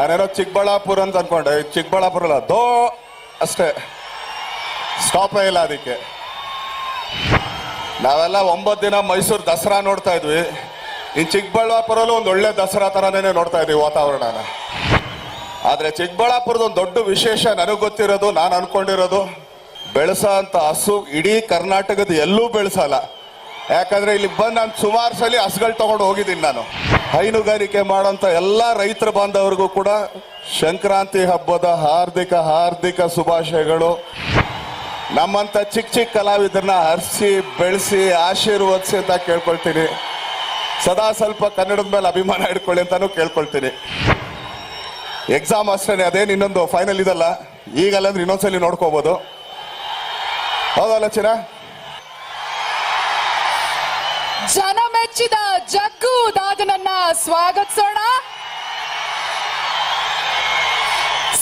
ನಾನೇನೋ ಚಿಕ್ಕಬಳ್ಳಾಪುರ ಅಂತ ಅನ್ಕೊಂಡೆ. ಚಿಕ್ಕಬಳ್ಳಾಪುರ ಅಲ್ಲ ದೋ ಅಷ್ಟೇ. ಸ್ಟಾಪೇ ಇಲ್ಲ ಅದಕ್ಕೆ. ನಾವೆಲ್ಲ ಒಂಬತ್ತು ದಿನ ಮೈಸೂರು ದಸರಾ ನೋಡ್ತಾ ಇದ್ವಿ. ಈ ಚಿಕ್ಕಬಳ್ಳಾಪುರಲ್ಲೂ ಒಂದು ಒಳ್ಳೆ ದಸರಾ ಥರನೇ ನೋಡ್ತಾ ಇದ್ವಿ ವಾತಾವರಣನ. ಆದರೆ ಚಿಕ್ಕಬಳ್ಳಾಪುರದ ಒಂದು ದೊಡ್ಡ ವಿಶೇಷ ನನಗೆ ಗೊತ್ತಿರೋದು, ನಾನು ಅನ್ಕೊಂಡಿರೋದು, ಬೆಳೆಸ ಅಂತ ಹಸು ಇಡೀ ಕರ್ನಾಟಕದ ಎಲ್ಲೂ ಬೆಳೆಸಲ್ಲ. ಯಾಕಂದ್ರೆ ಇಲ್ಲಿ ಬಂದು ನಾನು ಸುಮಾರು ಸಲ ಹಸುಗಳು ತಗೊಂಡು ಹೋಗಿದ್ದೀನಿ ನಾನು. ಹೈನುಗಾರಿಕೆ ಮಾಡೋಂಥ ಎಲ್ಲ ರೈತರ ಬಾಂಧವರಿಗೂ ಕೂಡ ಸಂಕ್ರಾಂತಿ ಹಬ್ಬದ ಹಾರ್ದಿಕ ಹಾರ್ದಿಕ ಶುಭಾಶಯಗಳು. ನಮ್ಮಂತ ಚಿಕ್ಕ ಚಿಕ್ಕ ಕಲಾವಿದರನ್ನ ಹರಿಸಿ, ಬೆಳೆಸಿ, ಆಶೀರ್ವದಿಸಿ ಅಂತ ಕೇಳ್ಕೊಳ್ತೀನಿ. ಸದಾ ಸ್ವಲ್ಪ ಕನ್ನಡದ ಮೇಲೆ ಅಭಿಮಾನ ಇಟ್ಕೊಳ್ಳಿ ಅಂತಾನು ಕೇಳ್ಕೊಳ್ತೀನಿ. ಎಕ್ಸಾಮ್ ಅಷ್ಟೇ ಅದೇನು ಇನ್ನೊಂದು ಫೈನಲ್ ಇದಲ್ಲ. ಈಗಲ್ಲ ಅಂದ್ರೆ ಇನ್ನೊಂದ್ಸಲಿ ನೋಡ್ಕೋಬೋದು. ಹೌದಲ್ಲ ಚಿರ ಮೆಚ್ಚಿದ ಜಗ್ಗು ದಾದನನ್ನ ಸ್ವಾಗತಿಸೋಣ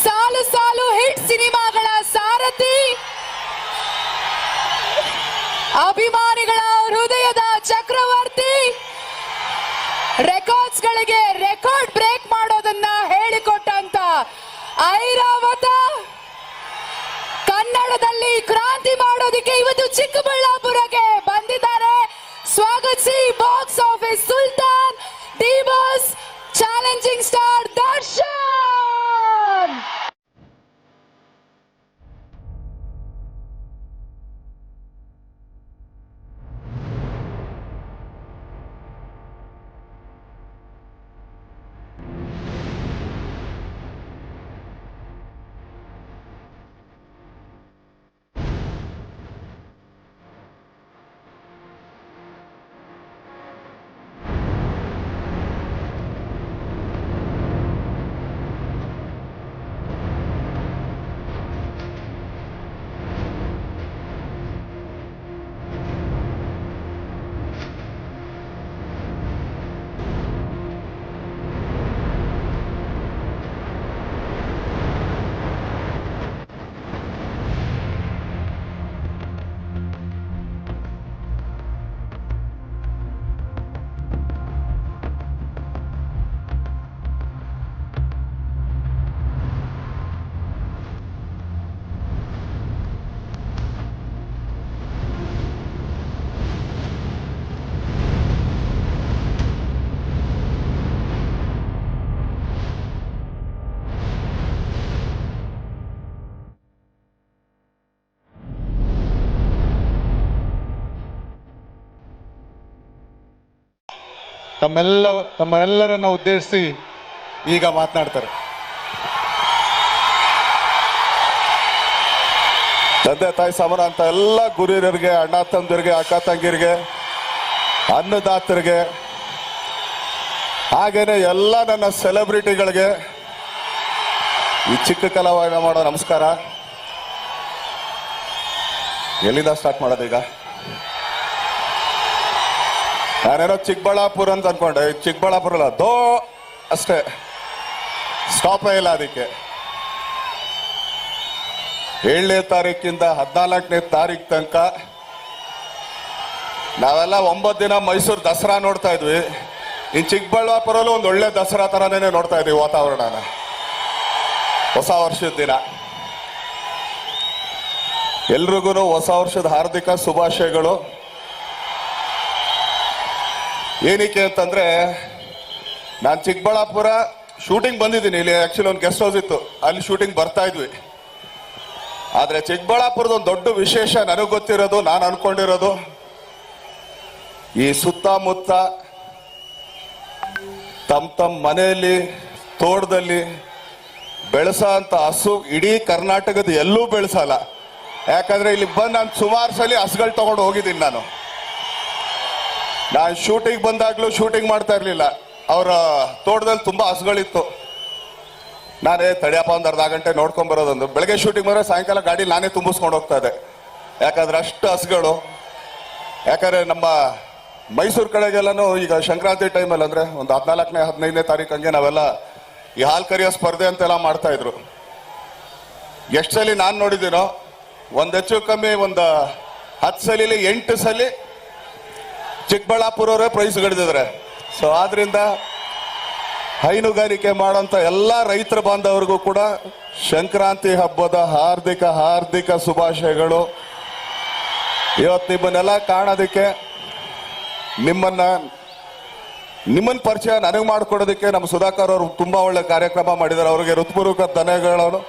ಸಾಲು ಸಾಲು ಹಿಟ್ ಸಿನಿಮಾಗಳ ಸಾರಥಿ. ಅಭಿಮಾನಿಗಳ ಹೃದಯದ ಚಕ್ರವರ್ತಿ. ರೆಕಾರ್ಡ್ಸ್ ಗಳಿಗೆ ರೆಕಾರ್ಡ್ ಬ್ರೇಕ್ ಮಾಡೋದನ್ನ ಹೇಳಿಕೊಟ್ಟಂತ ಐರಾವತ. ಕನ್ನಡದಲ್ಲಿ ಕ್ರಾಂತಿ ಮಾಡೋದಕ್ಕೆ ಇವತ್ತು ಚಿಕ್ಕಬಳ್ಳಾಪುರಕ್ಕೆ ಬಂದಿದ್ದಾರೆ. See box office. ತಮ್ಮೆಲ್ಲ, ತಮ್ಮೆಲ್ಲರನ್ನ ಉದ್ದೇಶಿಸಿ ಈಗ ಮಾತನಾಡ್ತಾರೆ. ತಂದೆ, ತಾಯಿ ಸಮರ ಅಂತ ಎಲ್ಲ ಗುರಿಯರಿಗೆ, ಅಣ್ಣ ತಂದಿರಿಗೆ ಅಕ್ಕ ತಂಗಿರಿಗೆ ಅನ್ನದಾತರಿಗೆ, ಹಾಗೇನೆ ಎಲ್ಲ ನನ್ನ ಸೆಲೆಬ್ರಿಟಿಗಳಿಗೆ ಈ ಚಿಕ್ಕ ಕಲಾವಾಯನ ಮಾಡೋ ನಮಸ್ಕಾರ. ಎಲ್ಲಿಂದ ಸ್ಟಾರ್ಟ್ ಮಾಡೋದೀಗ ನಾನೇನೋ ಚಿಕ್ಕಬಳ್ಳಾಪುರ ಅಂತ ಅನ್ಕೊಂಡೆ. ಚಿಕ್ಕಬಳ್ಳಾಪುರ ಅಲ್ಲ, ದೋ ಅಷ್ಟೇ. ಸ್ಟಾಪೇ ಇಲ್ಲ ಅದಕ್ಕೆ. ಏಳನೇ ತಾರೀಕಿಂದ ಹದಿನಾಲ್ಕನೇ ತಾರೀಕು ತನಕ ನಾವೆಲ್ಲ ಒಂಬತ್ತು ದಿನ ಮೈಸೂರು ದಸರಾ ನೋಡ್ತಾ ಇದ್ವಿ. ಇನ್ ಚಿಕ್ಕಬಳ್ಳಾಪುರಲ್ಲೂ ಒಂದು ಒಳ್ಳೆ ದಸರಾ ತರನೇ ನೋಡ್ತಾ ಇದ್ವಿ ವಾತಾವರಣನ. ಹೊಸ ವರ್ಷದ ದಿನ. ಎಲ್ರಿಗೂ ಹೊಸ ವರ್ಷದ ಹಾರ್ದಿಕ ಶುಭಾಶಯಗಳು. ಏನಕ್ಕೆ ಅಂತಂದ್ರೆ ನಾನು ಚಿಕ್ಕಬಳ್ಳಾಪುರ ಶೂಟಿಂಗ್ ಬಂದಿದ್ದೀನಿ. ಇಲ್ಲಿ ಆಕ್ಚುಲಿ ಒಂದು ಗೆಸ್ಟ್ ಹೌಸ್ ಇತ್ತು. ಅಲ್ಲಿ ಶೂಟಿಂಗ್ ಬರ್ತಾ ಇದ್ವಿ. ಆದ್ರೆ ಚಿಕ್ಕಬಳ್ಳಾಪುರದ ಒಂದು ದೊಡ್ಡ ವಿಶೇಷ ನನಗೆ ಗೊತ್ತಿರೋದು, ನಾನು ಅನ್ಕೊಂಡಿರೋದು, ಈ ಸುತ್ತಮುತ್ತ ತಮ್ಮ ತಮ್ಮ ಮನೆಯಲ್ಲಿ, ತೋಟದಲ್ಲಿ ಬೆಳೆಸ ಅಂತ ಹಸು ಇಡೀ ಕರ್ನಾಟಕದ ಎಲ್ಲೂ ಬೆಳೆಸಲ್ಲ. ಯಾಕಂದ್ರೆ ಇಲ್ಲಿ ಬಂದು ನಾನು ಸುಮಾರು ಸಲ ಹಸುಗಳು ತಗೊಂಡು ಹೋಗಿದ್ದೀನಿ ನಾನು. ನಾನು ಶೂಟಿಂಗ್ ಬಂದಾಗ್ಲೂ ಶೂಟಿಂಗ್ ಮಾಡ್ತಾ ಇರ್ಲಿಲ್ಲ. ಅವರ ತೋಟದಲ್ಲಿ ತುಂಬಾ ಹಸುಗಳಿತ್ತು. ನಾನೇ ತಡಿಯಪ್ಪ ಒಂದು ಅರ್ಧ ಗಂಟೆ ನೋಡ್ಕೊಂಡ್ ಬರೋದೊಂದು. ಬೆಳಗ್ಗೆ ಶೂಟಿಂಗ್ ಬಂದ್ರೆ ಸಾಯಂಕಾಲ ಗಾಡಿ ನಾನೇ ತುಂಬಿಸ್ಕೊಂಡು ಹೋಗ್ತಾ ಇದ್ದೆ. ಯಾಕಂದ್ರೆ ಅಷ್ಟು ಹಸುಗಳು. ಯಾಕಂದ್ರೆ ನಮ್ಮ ಮೈಸೂರು ಕಡೆಗೆಲ್ಲನೂ ಈಗ ಸಂಕ್ರಾಂತಿ ಟೈಮಲ್ಲಿ ಅಂದ್ರೆ ಒಂದು ಹದಿನಾಲ್ಕನೇ, ಹದಿನೈದನೇ ತಾರೀಕು ಹಂಗೆ ನಾವೆಲ್ಲ ಈ ಹಾಲು ಕರಿಯೋ ಸ್ಪರ್ಧೆ ಅಂತೆಲ್ಲ ಮಾಡ್ತಾ ಇದ್ರು. ಎಷ್ಟು ಸಲ ನಾನು ನೋಡಿದ್ದೀನೋ, ಒಂದು ಹೆಚ್ಚು ಕಮ್ಮಿ ಒಂದು ಹತ್ತು ಸಲಿಲಿ ಎಂಟು ಸಲಿ ಚಿಕ್ಕಬಳ್ಳಾಪುರವರೇ ಪ್ರೈಸ್ ಗಳಿದ್ರೆ ಸೊ ಆದ್ರಿಂದ ಹೈನುಗಾರಿಕೆ ಮಾಡುವಂತ ಎಲ್ಲ ರೈತರ ಬಾಂಧವರಿಗೂ ಕೂಡ ಸಂಕ್ರಾಂತಿ ಹಬ್ಬದ ಹಾರ್ದಿಕ ಹಾರ್ದಿಕ ಶುಭಾಶಯಗಳು. ಇವತ್ತು ನಿಮ್ಮನ್ನೆಲ್ಲ ಕಾಣೋದಕ್ಕೆ ನಿಮ್ಮನ್ನ ನಿಮ್ಮನ್ನ ಪರಿಚಯ ನನಗೆ ಮಾಡಿಕೊಡೋದಕ್ಕೆ ನಮ್ಮ ಸುಧಾಕರ್ ಅವರು ತುಂಬಾ ಒಳ್ಳೆ ಕಾರ್ಯಕ್ರಮ ಮಾಡಿದ್ದಾರೆ. ಅವರಿಗೆ ಹೃತ್ಪೂರ್ವಕ ಧನ್ಯಗಳನ್ನು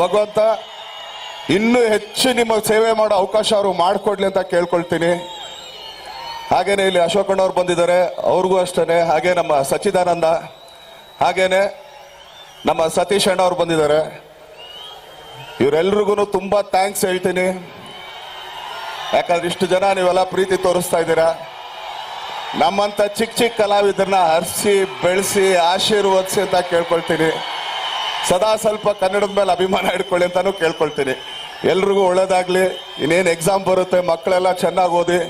ಭಗವಂತ ಇನ್ನೂ ಹೆಚ್ಚು ನಿಮ್ಮ ಸೇವೆ ಮಾಡೋ ಅವಕಾಶ ಅವರು ಮಾಡಿಕೊಡ್ಲಿ ಅಂತ ಕೇಳ್ಕೊಳ್ತೀನಿ. ಹಾಗೇನೆ ಇಲ್ಲಿ ಅಶೋಕಣ್ಣ ಅಣ್ಣವ್ರು ಬಂದಿದ್ದಾರೆ. ಅವ್ರಿಗೂ ಅಷ್ಟೇ ಹಾಗೆ ನಮ್ಮ ಸಚ್ಚಿದಾನಂದ, ಹಾಗೇನೆ ನಮ್ಮ ಸತೀಶ್ ಅಣ್ಣ ಅವ್ರು ಬಂದಿದ್ದಾರೆ. ಇವರೆಲ್ರಿಗೂ ತುಂಬಾ ಥ್ಯಾಂಕ್ಸ್ ಹೇಳ್ತೀನಿ. ಯಾಕಂದ್ರೆ ಇಷ್ಟು ಜನ ನೀವೆಲ್ಲ ಪ್ರೀತಿ ತೋರಿಸ್ತಾ ಇದ್ದೀರಾ. ನಮ್ಮಂತ ಚಿಕ್ಕ ಚಿಕ್ಕ ಕಲಾವಿದರನ್ನ ಹರಿಸಿ, ಬೆಳೆಸಿ, ಆಶೀರ್ವದಿಸಿ ಅಂತ ಕೇಳ್ಕೊಳ್ತೀನಿ. ಸದಾ ಸ್ವಲ್ಪ ಕನ್ನಡದ ಮೇಲೆ ಅಭಿಮಾನ ಇಟ್ಕೊಳ್ಳಿ ಅಂತಾನು ಕೇಳ್ಕೊಳ್ತೀನಿ. ಎಲ್ರಿಗೂ ಒಳ್ಳೇದಾಗ್ಲಿ. ಇನ್ನೇನು ಎಕ್ಸಾಮ್ ಬರುತ್ತೆ, ಮಕ್ಕಳೆಲ್ಲ ಚೆನ್ನಾಗಿ ಓದಿ.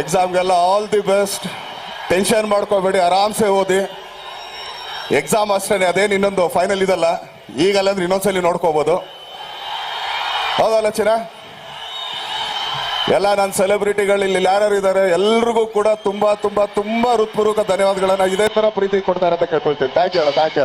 ಎಕ್ಸಾಮ್ಗೆಲ್ಲ ಆಲ್ ದಿ ಬೆಸ್ಟ್ ಟೆನ್ಷನ್ ಮಾಡ್ಕೋಬೇಡಿ, ಆರಾಮ್ಸೆ ಓದಿ. ಎಕ್ಸಾಮ್ ಅಷ್ಟೇ ಅದೇನು ಇನ್ನೊಂದು ಫೈನಲ್ ಇದಲ್ಲ. ಈಗಲ್ಲ ಅಂದ್ರೆ ಇನ್ನೊಂದ್ಸಲಿ ನೋಡ್ಕೋಬೋದು. ಹೌದಲ್ಲ ಚಿನ್ನ ಎಲ್ಲ ನನ್ನ ಸೆಲೆಬ್ರಿಟಿಗಳು ಇಲ್ಲಿ ಯಾರ್ಯಾರು ಇದ್ದಾರೆ ಎಲ್ರಿಗೂ ಕೂಡ ತುಂಬಾ ತುಂಬಾ ತುಂಬಾ ಹೃತ್ಪೂರ್ವಕ ಧನ್ಯವಾದಗಳನ್ನ ಇದೇ ತರ ಪ್ರೀತಿ ಕೊಡ್ತಾರೆ ಅಂತ ಕೇಳ್ಕೊಳ್ತೀನಿ. ಥ್ಯಾಂಕ್ ಯು ಅಣ್ಣ ಥ್ಯಾಂಕ್ ಯು